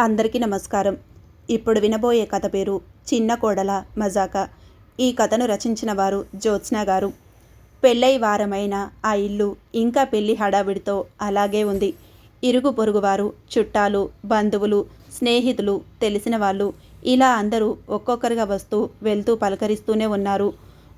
అందరికీ నమస్కారం. ఇప్పుడు వినబోయే కథ పేరు చిన్న కోడల మజాక. ఈ కథను రచించిన వారు జ్యోత్స్న గారు. పెళ్ళై వారమైన ఆ ఇల్లు ఇంకా పెళ్ళి హడావిడితో అలాగే ఉంది. ఇరుగు పొరుగువారు చుట్టాలు బంధువులు స్నేహితులు తెలిసిన వాళ్ళు ఇలా అందరూ ఒక్కొక్కరుగా వస్తూ వెళ్తూ పలకరిస్తూనే ఉన్నారు.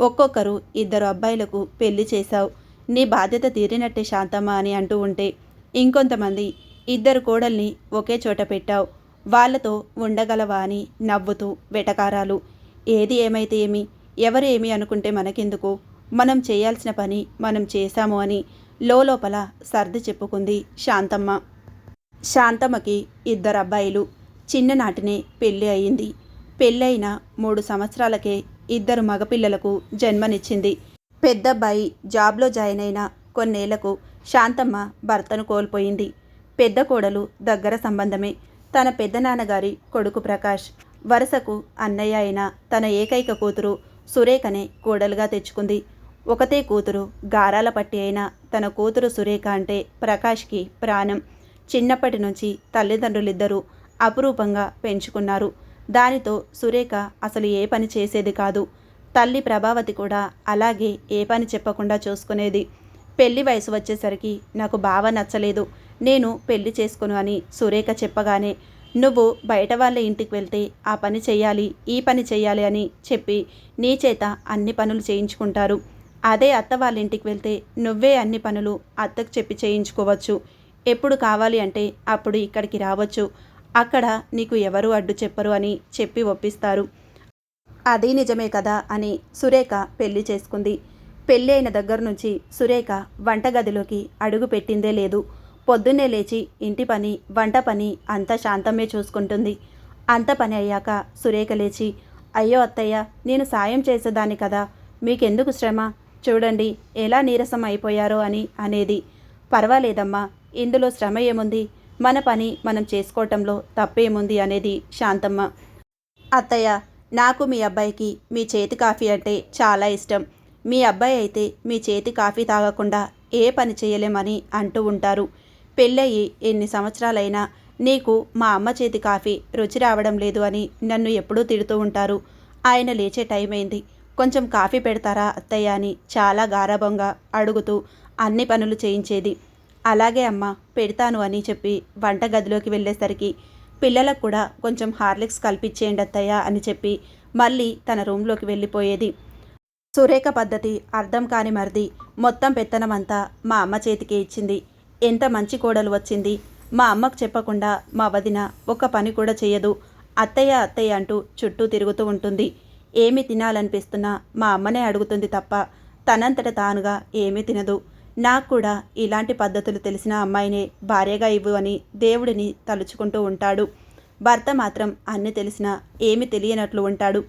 ఒక్కొక్కరు ఇద్దరు అబ్బాయిలకు పెళ్ళి చేశావు. నీ బాధ్యత తీరినట్టే శాంతమ్మ అని అంటూ ఉంటే ఇంకొంతమంది ఇద్దరు కోడల్ని ఒకే చోట పెట్టావు. వాళ్ళతో ఉండగలవా అని నవ్వుతూ వెటకారాలు. ఏది ఏమైతే ఏమి ఎవరు ఏమి అనుకుంటే మనకెందుకు? మనం చేయాల్సిన పని మనం చేశాము అని లోపల సర్ది చెప్పుకుంది శాంతమ్మ. శాంతమ్మకి ఇద్దరు అబ్బాయిలు. చిన్ననాటినే పెళ్ళి అయింది. పెళ్ళైన మూడు సంవత్సరాలకే ఇద్దరు మగపిల్లలకు జన్మనిచ్చింది. పెద్దబ్బాయి జాబ్లో జాయిన్ అయిన కొన్నేళ్ళకు శాంతమ్మ భర్తను కోల్పోయింది. పెద్ద కోడలు దగ్గర సంబంధమే. తన పెద్దనాన్నగారి కొడుకు ప్రకాష్. వరుసకు అన్నయ్య అయిన తన ఏకైక కూతురు సురేఖనే కోడలుగా తెచ్చుకుంది. ఒకతే కూతురు గారాల పట్టి అయిన తన కూతురు సురేఖ అంటే ప్రకాష్కి ప్రాణం. చిన్నప్పటి నుంచి తల్లిదండ్రులిద్దరూ అపురూపంగా పెంచుకున్నారు. దానితో సురేఖ అసలు ఏ పని చేసేది కాదు. తల్లి ప్రభావతి కూడా అలాగే ఏ పని చెప్పకుండా చూసుకునేది. పెళ్ళి వయసు వచ్చేసరికి నాకు బావ నచ్చలేదు. నేను పెళ్ళి చేసుకును అని సురేఖ చెప్పగానే నువ్వు బయట వాళ్ళ ఇంటికి వెళ్తే ఆ పని చేయాలి ఈ పని చేయాలి అని చెప్పి నీ చేత అన్ని పనులు చేయించుకుంటారు. అదే అత్త వాళ్ళ ఇంటికి వెళ్తే నువ్వే అన్ని పనులు అత్తకు చెప్పి చేయించుకోవచ్చు. ఎప్పుడు కావాలి అంటే అప్పుడు ఇక్కడికి రావచ్చు. అక్కడ నీకు ఎవరు అడ్డు చెప్పరు అని చెప్పి ఒప్పిస్తారు. అది నిజమే కదా అని సురేఖ పెళ్ళి చేసుకుంది. పెళ్ళి అయిన దగ్గర నుంచి సురేఖ వంటగదిలోకి అడుగు పెట్టిందే లేదు. పొద్దున్నే లేచి ఇంటి పని వంట పని అంతా శాంతమే చూసుకుంటుంది. అంత పని అయ్యాక సురేఖ లేచి అయ్యో అత్తయ్య నేను సాయం చేసేదాన్ని కదా మీకెందుకు శ్రమ? చూడండి ఎలా నీరసం అయిపోయారో అని అనేది. పర్వాలేదమ్మా ఇందులో శ్రమ ఏముంది? మన పని మనం చేసుకోవటంలో తప్పేముంది అనేది శాంతమ్మ. అత్తయ్య నాకు మీ అబ్బాయికి మీ చేతి కాఫీ అంటే చాలా ఇష్టం. మీ అబ్బాయి అయితే మీ చేతి కాఫీ తాగకుండా ఏ పని చేయలేమని అంటూ ఉంటారు. పెళ్ళయి ఎన్ని సంవత్సరాలైనా నీకు మా అమ్మ చేతి కాఫీ రుచి రావడం లేదు అని నన్ను ఎప్పుడూ తిడుతూ ఉంటారు. ఆయన లేచే టైం అయింది కొంచెం కాఫీ పెడతారా అత్తయ్య అని చాలా గారాభంగా అడుగుతూ అన్ని పనులు చేయించేది. అలాగే అమ్మ పెడతాను అని చెప్పి వంటగదిలోకి వెళ్ళేసరికి పిల్లలకు కూడా కొంచెం హార్లిక్స్ కల్పించేయండి అత్తయ్య అని చెప్పి మళ్ళీ తన రూమ్లోకి వెళ్ళిపోయేది. సురేఖ పద్ధతి అర్థం కాని మరిది మొత్తం పెత్తనమంతా మా అమ్మ చేతికే ఇచ్చింది. ఎంత మంచి కోడలు వచ్చింది? మా అమ్మకు చెప్పకుండా మా వదిన ఒక్క పని కూడా చేయదు అత్తయ్య అత్తయ్య అంటూ చుట్టూ తిరుగుతూ ఉంటుంది. ఏమి తినాలనిపిస్తున్నా మా అమ్మనే అడుగుతుంది తప్ప తనంతట తానుగా ఏమీ తినదు. నాకు కూడా ఇలాంటి పద్ధతులు తెలిసిన అమ్మాయినే భార్యగా ఇవ్వు అని దేవుడిని తలుచుకుంటూ ఉంటాడు. భర్త మాత్రం అన్ని తెలిసినా ఏమి తెలియనట్లు ఉంటాడు.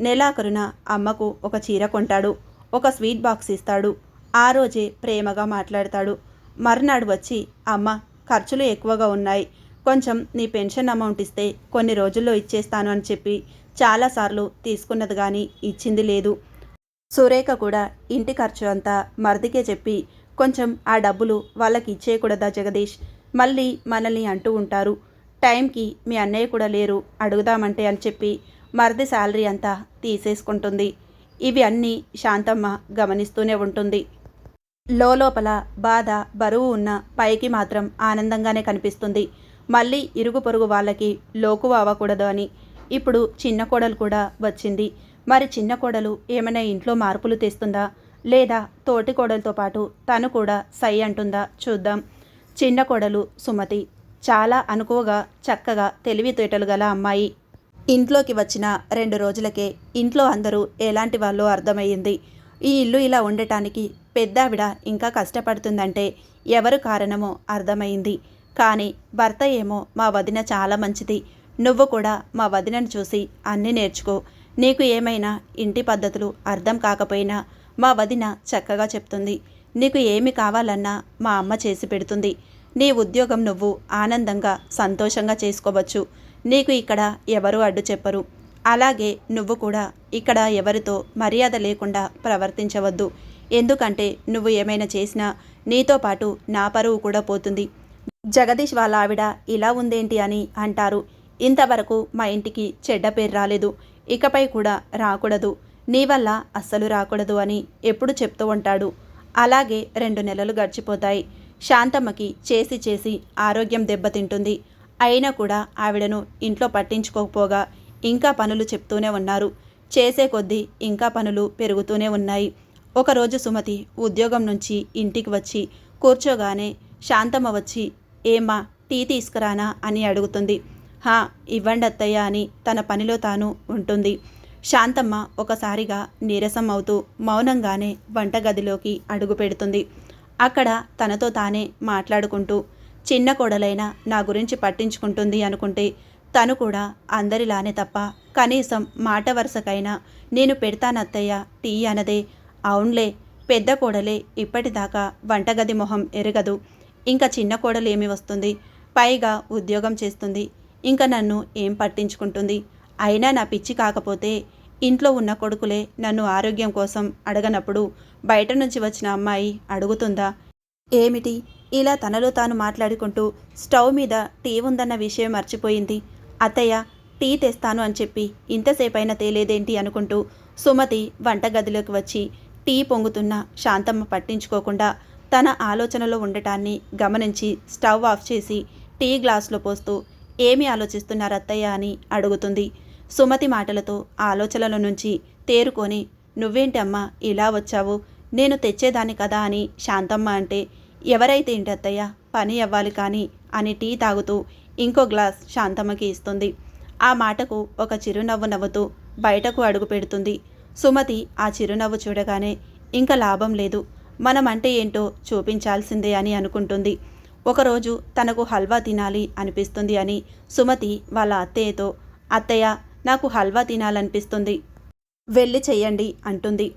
నెలాఖరున అమ్మకు ఒక చీర కొంటాడు. ఒక స్వీట్ బాక్స్ ఇస్తాడు. ఆ రోజే ప్రేమగా మాట్లాడతాడు. మర్నాడు వచ్చి అమ్మ ఖర్చులు ఎక్కువగా ఉన్నాయి. కొంచెం నీ పెన్షన్ అమౌంట్ ఇస్తే కొన్ని రోజుల్లో ఇచ్చేస్తాను అని చెప్పి చాలాసార్లు తీసుకున్నది కానీ ఇచ్చింది లేదు. సురేఖ కూడా ఇంటి ఖర్చు అంతా మర్దికే చెప్పి కొంచెం ఆ డబ్బులు వాళ్ళకి ఇచ్చేయకూడదా జగదీష్? మళ్ళీ మనల్ని అంటూ ఉంటారు. టైంకి మీ అన్నయ్య కూడా లేరు అడుగుదామంటే అని చెప్పి మరిది శాలరీ అంతా తీసేసుకుంటుంది. ఇవి అన్నీ శాంతమ్మ గమనిస్తూనే ఉంటుంది. లోపల బాధ బరువు ఉన్న పైకి మాత్రం ఆనందంగానే కనిపిస్తుంది. మళ్ళీ ఇరుగు పొరుగు వాళ్ళకి లోకువ అవ్వకూడదు అని ఇప్పుడు చిన్న కోడలు కూడా వచ్చింది. మరి చిన్న కోడలు ఏమైనా ఇంట్లో మార్పులు తెస్తుందా? లేదా తోటి కోడలతో పాటు తను కూడా సై అంటుందా? చూద్దాం. చిన్న కోడలు సుమతి చాలా అనుకువగా చక్కగా తెలివితేటలు గల అమ్మాయి. ఇంట్లోకి వచ్చిన రెండు రోజులకే ఇంట్లో అందరూ ఎలాంటి వాళ్ళు అర్థమయ్యింది. ఈ ఇల్లు ఇలా ఉండటానికి పెద్దావిడ ఇంకా కష్టపడుతుందంటే ఎవరు కారణమో అర్థమైంది. కానీ భర్త ఏమో మా వదిన చాలా మంచిది. నువ్వు కూడా మా వదినను చూసి అన్నీ నేర్చుకో. నీకు ఏమైనా ఇంటి పద్ధతులు అర్థం కాకపోయినా మా వదిన చక్కగా చెప్తుంది. నీకు ఏమి కావాలన్నా మా అమ్మ చేసి పెడుతుంది. నీ ఉద్యోగం నువ్వు ఆనందంగా సంతోషంగా చేసుకోవచ్చు. నీకు ఇక్కడ ఎవరు అడ్డు చెప్పరు. అలాగే నువ్వు కూడా ఇక్కడ ఎవరితో మర్యాద లేకుండా ప్రవర్తించవద్దు. ఎందుకంటే నువ్వు ఏమైనా చేసినా నీతో పాటు నా పరువు కూడా పోతుంది. జగదీష్ వాళ్ళ ఆవిడ ఇలా ఉందేంటి అని అంటారు. ఇంతవరకు మా ఇంటికి చెడ్డ పేరు రాలేదు. ఇకపై కూడా రాకూడదు. నీ వల్ల అస్సలు రాకూడదు అని ఎప్పుడు చెప్తూ ఉంటాడు. అలాగే రెండు నెలలు గడిచిపోతాయి. శాంతమ్మకి చేసి చేసి ఆరోగ్యం దెబ్బతింటుంది. అయినా కూడా ఆవిడను ఇంట్లో పట్టించుకోకపోగా ఇంకా పనులు చెప్తూనే ఉన్నారు. చేసే కొద్దీ ఇంకా పనులు పెరుగుతూనే ఉన్నాయి. ఒకరోజు సుమతి ఉద్యోగం నుంచి ఇంటికి వచ్చి కూర్చోగానే శాంతమ్మ వచ్చి ఏమ్మా టీ తీసుకురానా? అని అడుగుతుంది. హా ఇవ్వండి అత్తయ్య అని తన పనిలో తాను ఉంటుంది. శాంతమ్మ ఒకసారిగా నీరసం అవుతూ మౌనంగానే వంటగదిలోకి అడుగు పెడుతుంది. అక్కడ తనతో తానే మాట్లాడుకుంటూ చిన్న కోడలైన నా గురించి పట్టించుకుంటుంది అనుకుంటే తను కూడా అందరిలానే తప్ప కనీసం మాట వరుసకైనా నేను పెడతానత్తయ్య టీ అనదే అవునులే పెద్ద కోడలే ఇప్పటిదాకా వంటగది మొహం ఎరగదు. ఇంకా చిన్న కోడలేమి వస్తుంది? పైగా ఉద్యోగం చేస్తుంది. ఇంకా నన్ను ఏం పట్టించుకుంటుంది? అయినా నా పిచ్చి కాకపోతే ఇంట్లో ఉన్న కొడుకులే నన్ను ఆరోగ్యం కోసం అడగనప్పుడు బయట నుంచి వచ్చిన అమ్మాయి అడుగుతుందా? ఏమిటి? ఇలా తనలో తాను మాట్లాడుకుంటూ స్టవ్ మీద టీ ఉందన్న విషయం మర్చిపోయింది. అత్తయ్య టీ తెస్తాను అని చెప్పి ఇంతసేపైనా తేలేదేంటి అనుకుంటూ సుమతి వంటగదిలోకి వచ్చి టీ పొంగుతున్న శాంతమ్మ పట్టించుకోకుండా తన ఆలోచనలో ఉండటాన్ని గమనించి స్టవ్ ఆఫ్ చేసి టీ గ్లాసులో పోస్తూ ఏమి ఆలోచిస్తున్నారు అత్తయ్య? అని అడుగుతుంది. సుమతి మాటలతో ఆలోచనల నుంచి తేరుకొని నువ్వేంటమ్మా ఇలా వచ్చావు? నేను తెచ్చేదాన్ని కదా అని శాంతమ్మ అంటే ఎవరైతే ఏంటి అత్తయ్య? పని అవ్వాలి కానీ అని టీ తాగుతూ ఇంకో గ్లాస్ శాంతమ్మకి ఇస్తుంది. ఆ మాటకు ఒక చిరునవ్వు నవ్వుతూ బయటకు అడుగు పెడుతుంది. సుమతి ఆ చిరునవ్వు చూడగానే ఇంకా లాభం లేదు. మనం అంటే ఏంటో చూపించాల్సిందే అని అనుకుంటుంది. ఒకరోజు తనకు హల్వా తినాలి అనిపిస్తుంది అని సుమతి వాళ్ళ అత్తయ్యతో అత్తయ్య నాకు హల్వా తినాలనిపిస్తుంది. వెళ్ళి చెయ్యండి అంటుంది.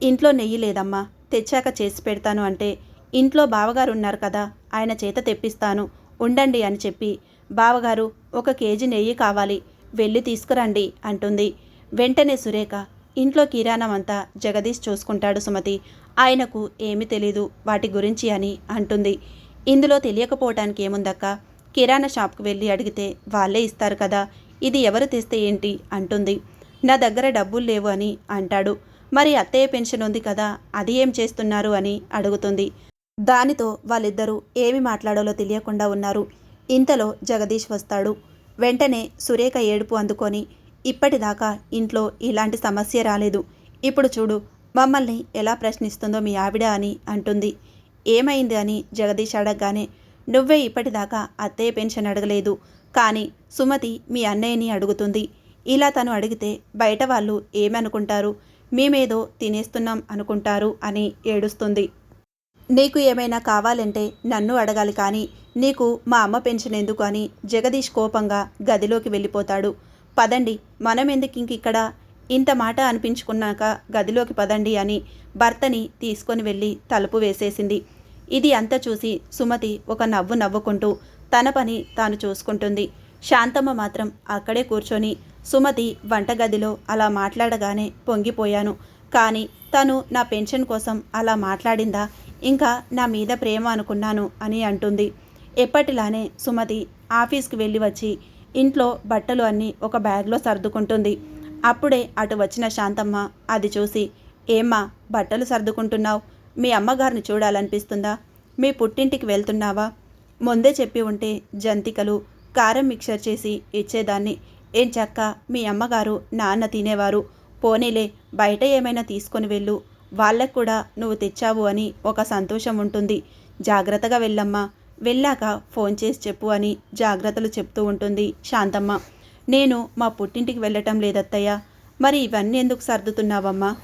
ఇంట్లో నెయ్యి లేదమ్మా తెచ్చాక చేసి పెడతాను అంటే ఇంట్లో బావగారు ఉన్నారు కదా ఆయన చేత తెప్పిస్తాను. ఉండండి అని చెప్పి బావగారు ఒక కేజీ నెయ్యి కావాలి. వెళ్ళి తీసుకురండి అంటుంది. వెంటనే సురేఖ ఇంట్లో కిరాణం అంతా జగదీష్ చూసుకుంటాడు సుమతి. ఆయనకు ఏమీ తెలీదు. వాటి గురించి అని అంటుంది. ఇందులో తెలియకపోవటానికి ఏముందక్క? కిరాణా షాప్కి వెళ్ళి అడిగితే వాళ్ళే ఇస్తారు కదా. ఇది ఎవరు తెస్తే ఏంటి? అంటుంది. నా దగ్గర డబ్బులు లేవు అని అంటాడు. మరి అత్తయ్య పెన్షన్ ఉంది కదా అది ఏం చేస్తున్నారు అని అడుగుతుంది. దానితో వాళ్ళిద్దరూ ఏమి మాట్లాడాలో తెలియకుండా ఉన్నారు. ఇంతలో జగదీష్ వస్తాడు. వెంటనే సురేఖ ఏడుపు అందుకొని ఇప్పటిదాకా ఇంట్లో ఇలాంటి సమస్య రాలేదు. ఇప్పుడు చూడు మమ్మల్ని ఎలా ప్రశ్నిస్తుందో మీ ఆవిడ అని అంటుంది. ఏమైంది అని జగదీష్ అడగగానే నువ్వే ఇప్పటిదాకా అత్తయ్య పెన్షన్ అడగలేదు. కానీ సుమతి మీ అన్నయ్యని అడుగుతుంది. ఇలా తను అడిగితే బయట వాళ్ళు ఏమనుకుంటారు? మేమేదో తినేస్తున్నాం అనుకుంటారు అని ఏడుస్తుంది. నీకు ఏమైనా కావాలంటే నన్ను అడగాలి కానీ నీకు మా అమ్మ పెంచినందుకు అని జగదీష్ కోపంగా గదిలోకి వెళ్ళిపోతాడు. పదండి మనం ఎందుకు ఇంక ఇక్కడ? ఇంత మాట అనిపించుకున్నాక గదిలోకి పదండి అని భర్తని తీసుకొని వెళ్ళి తలుపు వేసేసింది. ఇది అంతా చూసి సుమతి ఒక నవ్వు నవ్వుకుంటూ తన పని తాను చూసుకుంటుంది. శాంతమ్మ మాత్రం అక్కడే కూర్చొని సుమతి వంటగదిలో అలా మాట్లాడగానే పొంగిపోయాను. కానీ తను నా పెన్షన్ కోసం అలా మాట్లాడిందా? ఇంకా నా మీద ప్రేమ అనుకున్నాను అని అంటుంది. ఎప్పటిలానే సుమతి ఆఫీస్కి వెళ్ళి వచ్చి ఇంట్లో బట్టలు అన్నీ ఒక బ్యాగ్లో సర్దుకుంటుంది. అప్పుడే అటు వచ్చిన శాంతమ్మ అది చూసి ఏమ్మా బట్టలు సర్దుకుంటున్నావు? మీ అమ్మగారిని చూడాలనిపిస్తుందా? మీ పుట్టింటికి వెళ్తున్నావా? ముందే చెప్పి ఉంటే జంతికలు కారం మిక్చర్ చేసి ఇచ్చేదాన్ని. ఏం చక్క మీ అమ్మగారు నాన్న తినేవారు. పోనీలే బయట ఏమైనా తీసుకొని వెళ్ళు. వాళ్ళకు కూడా నువ్వు తెచ్చావు అని ఒక సంతోషం ఉంటుంది. జాగ్రత్తగా వెళ్ళమ్మా. వెళ్ళాక ఫోన్ చేసి చెప్పు అని జాగ్రత్తలు చెప్తూ ఉంటుంది శాంతమ్మ. నేను మా పుట్టింటికి వెళ్ళటం లేదత్తయ్య. మరి ఇవన్నీ ఎందుకు సర్దుతున్నావమ్మా?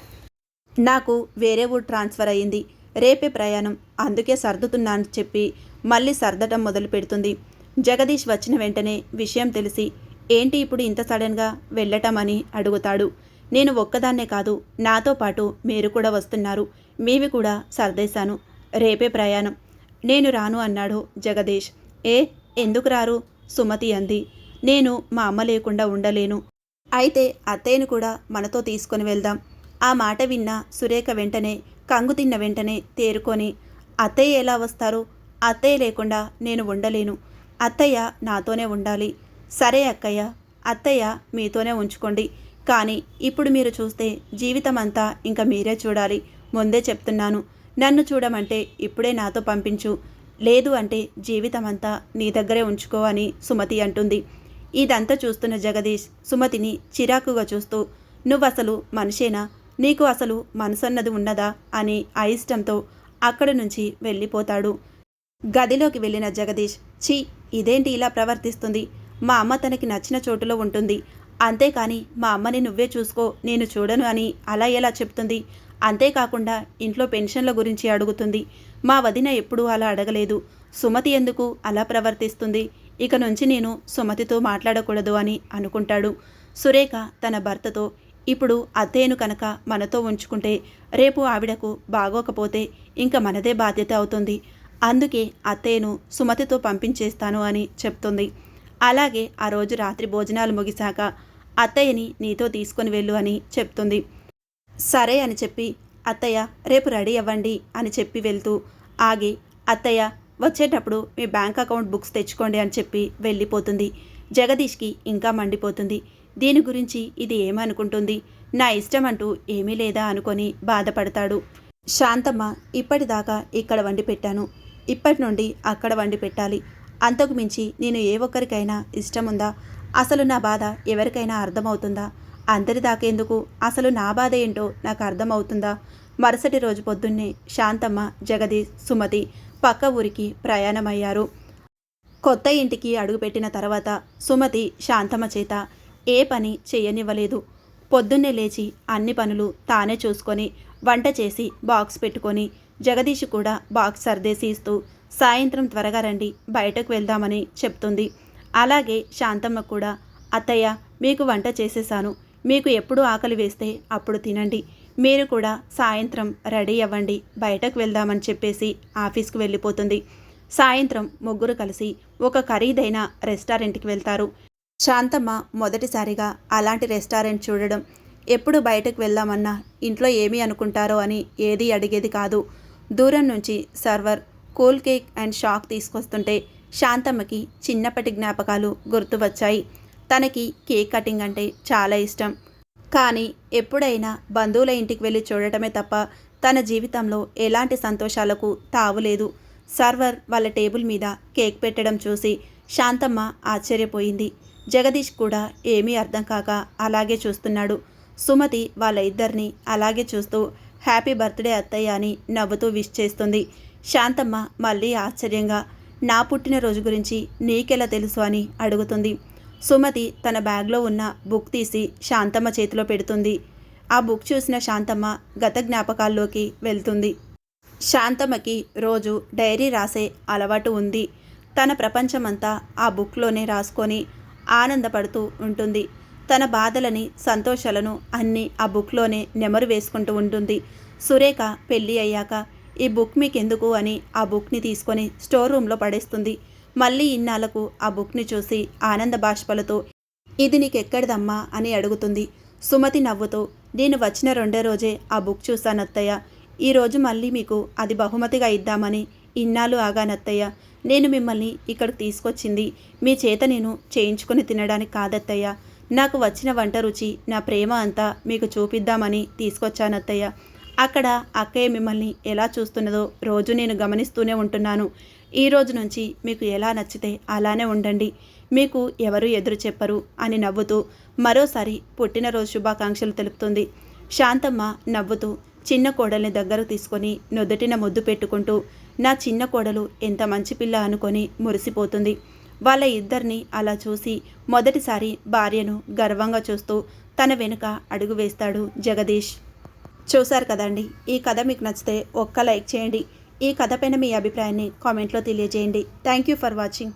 నాకు వేరే ఊరు ట్రాన్స్ఫర్ అయ్యింది. రేపే ప్రయాణం. అందుకే సర్దుతున్నాను చెప్పి మళ్ళీ సర్దటం మొదలు పెడుతుంది. జగదీష్ వచ్చిన వెంటనే విషయం తెలిసి ఏంటి ఇప్పుడు ఇంత సడన్గా వెళ్ళటం అని అడుగుతాడు. నేను ఒక్కదాన్నే కాదు నాతో పాటు మీరు కూడా వస్తున్నారు. మీవి కూడా సర్దేశాను. రేపే ప్రయాణం. నేను రాను అన్నాడు జగదీష్. ఏ ఎందుకు రారు? సుమతి అంది. నేను మా అమ్మ లేకుండా ఉండలేను. అయితే అత్తయ్యను కూడా మనతో తీసుకొని వెళ్దాం. ఆ మాట విన్న సురేఖ వెంటనే కంగు తిన్న వెంటనే తేరుకొని అత్తయ్య ఎలా వస్తారు? అత్తయ్య లేకుండా నేను ఉండలేను. అత్తయ్య నాతోనే ఉండాలి. సరే అక్కయ్య అత్తయ్య మీతోనే ఉంచుకోండి. కానీ ఇప్పుడు మీరు చూస్తే జీవితం అంతా ఇంకా మీరే చూడాలి. ముందే చెప్తున్నాను. నన్ను చూడమంటే ఇప్పుడే నాతో పంపించు. లేదు అంటే జీవితం అంతా నీ దగ్గరే ఉంచుకో అని సుమతి అంటుంది. ఇదంతా చూస్తున్న జగదీష్ సుమతిని చిరాకుగా చూస్తూ నువ్వసలు మనిషేనా? నీకు అసలు మనసన్నది ఉన్నదా? అని అయిష్టంతో అక్కడి నుంచి వెళ్ళిపోతాడు. గదిలోకి వెళ్ళిన జగదీష్ ఛీ ఇదేంటి ఇలా ప్రవర్తిస్తుంది? మా అమ్మ తనకి నచ్చిన చోటులో ఉంటుంది. అంతేకాని మా అమ్మని నువ్వే చూసుకో నేను చూడను అని అలా ఎలా చెప్తుంది? అంతేకాకుండా ఇంట్లో పెన్షన్ల గురించి అడుగుతుంది. మా వదిన ఎప్పుడూ అలా అడగలేదు. సుమతి ఎందుకు అలా ప్రవర్తిస్తుంది? ఇక నుంచి నేను సుమతితో మాట్లాడకూడదు అని అనుకుంటాడు. సురేఖ తన భర్తతో ఇప్పుడు అత్తయ్యను కనుక మనతో ఉంచుకుంటే రేపు ఆవిడకు బాగోకపోతే ఇంకా మనదే బాధ్యత అవుతుంది. అందుకే అత్తయ్యను సుమతితో పంపించేస్తాను అని చెప్తుంది. అలాగే ఆ రోజు రాత్రి భోజనాలు ముగిశాక అత్తయ్యని నీతో తీసుకొని వెళ్ళు అని చెప్తుంది. సరే అని చెప్పి అత్తయ్య రేపు రెడీ అవ్వండి అని చెప్పి వెళ్తూ ఆగి అత్తయ్య వచ్చేటప్పుడు మీ బ్యాంక్ అకౌంట్ బుక్స్ తెచ్చుకోండి అని చెప్పి వెళ్ళిపోతుంది. జగదీష్కి ఇంకా మండిపోతుంది. దీని గురించి ఇది ఏమనుకుంటుంది? నా ఇష్టం అంటూ ఏమీ లేదా అనుకొని బాధపడతాడు. శాంతమ్మ ఇప్పటిదాకా ఇక్కడ వండి పెట్టాను. ఇప్పటి నుండి అక్కడ వండి పెట్టాలి. అంతకు మించి నేను ఏ ఒక్కరికైనా ఇష్టముందా అసలు నా బాధ ఎవరికైనా అర్థమవుతుందా? అందరి దాకేందుకు? అసలు నా బాధ ఏంటో నాకు అర్థమవుతుందా? మరుసటి రోజు పొద్దున్నే శాంతమ్మ జగదీష్ సుమతి పక్క ఊరికి ప్రయాణమయ్యారు. కొత్త ఇంటికి అడుగుపెట్టిన తర్వాత సుమతి శాంతమ్మ చేత ఏ పని చేయనివ్వలేదు. పొద్దున్నే లేచి అన్ని పనులు తానే చూసుకొని వంట చేసి బాక్స్ పెట్టుకొని జగదీష్ కూడా బాక్స్ సర్దేసి ఇస్తూ సాయంత్రం త్వరగా రండి బయటకు వెళ్దామని చెప్తుంది. అలాగే శాంతమ్మ కూడా అత్తయ్య మీకు వంట చేసేసాను. మీకు ఎప్పుడు ఆకలి వేస్తే అప్పుడు తినండి. మీరు కూడా సాయంత్రం రెడీ అవ్వండి. బయటకు వెళ్దామని చెప్పేసి ఆఫీస్కి వెళ్ళిపోతుంది. సాయంత్రం ముగ్గురు కలిసి ఒక ఖరీదైన రెస్టారెంట్కి వెళ్తారు. శాంతమ్మ మొదటిసారిగా అలాంటి రెస్టారెంట్ చూడడం ఎప్పుడు బయటకు వెళ్దామన్నా ఇంట్లో ఏమీ అనుకుంటారో అని ఏది అడిగేది కాదు. దూరం నుంచి server cool cake and shock తీసుకొస్తుంటే శాంతమ్మకి చిన్నప్పటి జ్ఞాపకాలు గుర్తు వచ్చాయి తనకి కేక్ కటింగ్ అంటే చాలా ఇష్టం. కానీ ఎప్పుడైనా బంధువుల ఇంటికి వెళ్ళి చూడటమే తప్ప తన జీవితంలో ఎలాంటి సంతోషాలకు తావులేదు సర్వర్ వాళ్ళ టేబుల్ మీద కేక్ పెట్టడం చూసి శాంతమ్మ ఆశ్చర్యపోయింది. జగదీష్ కూడా ఏమీ అర్థం కాక అలాగే చూస్తున్నాడు. సుమతి వాళ్ళ ఇద్దరిని అలాగే చూస్తూ హ్యాపీ బర్త్డే అత్తయ్య అని నవ్వుతూ విష్ చేస్తుంది. శాంతమ్మ మళ్ళీ ఆశ్చర్యంగా నా పుట్టినరోజు గురించి నీకెలా తెలుసు అని అడుగుతుంది. సుమతి తన బ్యాగ్లో ఉన్న బుక్ తీసి శాంతమ్మ చేతిలో పెడుతుంది. ఆ బుక్ చూసిన శాంతమ్మ గత జ్ఞాపకాల్లోకి వెళ్తుంది. శాంతమ్మకి రోజు డైరీ రాసే అలవాటు ఉంది. తన ప్రపంచమంతా ఆ బుక్లోనే రాసుకొని ఆనందపడుతూ ఉంటుంది. తన బాధలని సంతోషాలను అన్నీ ఆ బుక్లోనే నెమరు వేసుకుంటూ ఉంటుంది. సురేఖ పెళ్ళి అయ్యాక ఈ బుక్ మీకెందుకు? అని ఆ బుక్ని తీసుకొని స్టోర్ రూమ్లో పడేస్తుంది. మళ్ళీ ఇన్నాళ్ళకు ఆ బుక్ని చూసి ఆనంద బాష్పలతో ఇది నీకెక్కడిదమ్మా? అని అడుగుతుంది. సుమతి నవ్వుతూ నేను వచ్చిన రెండో రోజే ఆ బుక్ చూశానత్తయ్య ఈరోజు మళ్ళీ మీకు అది బహుమతిగా ఇద్దామని ఇన్నాళ్ళు ఆగానత్తయ్య నేను మిమ్మల్ని ఇక్కడికి తీసుకొచ్చింది. మీ చేత నేను చేయించుకుని తినడానికి కాదత్తయ్య. నాకు వచ్చిన వంట రుచి నా ప్రేమ అంతా మీకు చూపిద్దామని తీసుకొచ్చానత్తయ్య అక్కడ అక్కయ్య మిమ్మల్ని ఎలా చూస్తున్నదో రోజు నేను గమనిస్తూనే ఉంటున్నాను. ఈ రోజు నుంచి మీకు ఎలా నచ్చితే అలానే ఉండండి. మీకు ఎవరు ఎదురు చెప్పరు అని నవ్వుతూ మరోసారి పుట్టినరోజు శుభాకాంక్షలు తెలుపుతుంది. శాంతమ్మ నవ్వుతూ చిన్న కోడల్ని దగ్గరకు తీసుకొని నొదటిన ముద్దు పెట్టుకుంటూ నా చిన్న కోడలు ఎంత మంచి పిల్ల అనుకొని మురిసిపోతుంది. వాళ్ళ ఇద్దరిని అలా చూసి మొదటిసారి భార్యను గర్వంగా చూస్తూ తన వెనుక అడుగు వేస్తాడు జగదీష్. చూశారు కదండి ఈ కథ మీకు నచ్చితే ఒక్క లైక్ చేయండి. ఈ కథ పైన మీ అభిప్రాయాన్ని కామెంట్లో తెలియజేయండి. Thank you for watching.